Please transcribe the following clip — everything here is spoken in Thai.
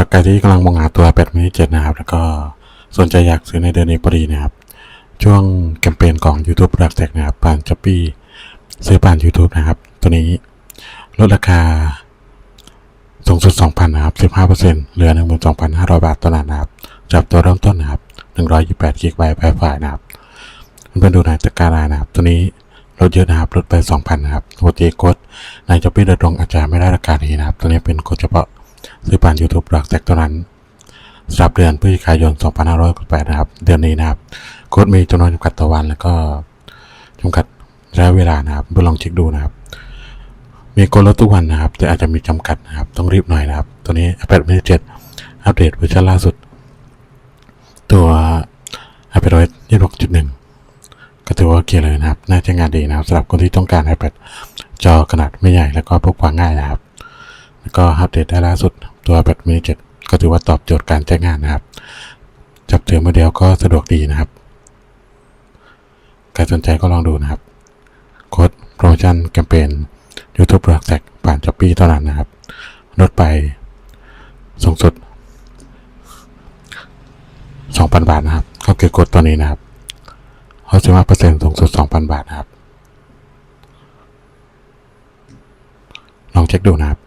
รับใครที่กำลังมองหาตัว8มินิ7นะครับ แล้วก็สนใจอยากซื้อในเดือนนี้พอดีนะครับ ช่วงแคมเปญของ YouTube รักแตกนะครับผ่านช้อปปี้ซื้อผ่าน YouTube นะครับ ตัวนี้ลดราคาสูงสุด 2,000 นะครับ 15%เหลือ 12,500 บาทต่อนั้นนะครับ จับตัวเริ่มต้นนะครับ 128กิกะไบต์ไวไฟนะครับเพื่อนดูในตะกร้ารนะครับ ตัวนี้ลดเยอะนะครับลดไป 2,000 นะครับปกติกดในช้อปปี้โดยตรงอาจจะไม่ได้ราคานี้นะครับ ตัวนี้เป็นกดเฉพาะ ซื้อผ่าน YouTube รักแตกตัวนั้นสำหรับเดือนพฤศจิกายน 2568 นะครับ เดือนนี้นะครับ โค้ดมีจำนวนจำกัดต่อวัน แล้วก็จำกัดระยะเวลานะครับเพื่อลองเช็คดูนะครับ มีโค้ดลดทุกวันนะครับ แต่อาจจะมีจำกัดนะครับ ต้องรีบหน่อยนะครับ ตัวนี้ iPad mini 7อัปเดตเวอร์ชันล่าสุด ตัว iPadOS 26.1 ก็ถือว่าโอเคเลยนะครับ น่าใช้งานดีนะครับสำหรับคนที่ต้องการ iPad จอขนาดไม่ใหญ่แล้วก็พกพาง่ายนะครับ แล้วก็อัปเดตได้ล่าสุด ตัว iPad mini 7ก็ถือว่าตอบโจทย์การใช้งานนะครับ จับถือมือเดียวก็สะดวกดีนะครับ ใครสนใจก็ลองดูนะครับโค้ดโปรโมชั่นแคมเปญ YouTube รักแตกผ่านช้อปี้เท่านั้นนะครับลดไปสูงสุด 2,000 บาทนะครับ ก็คือกดตัวนี้นะครับเขาจะมาเปอร์เซ็นต์สูงสุด 2,000 บาทนะครับ ลองเช็คดูนะครับ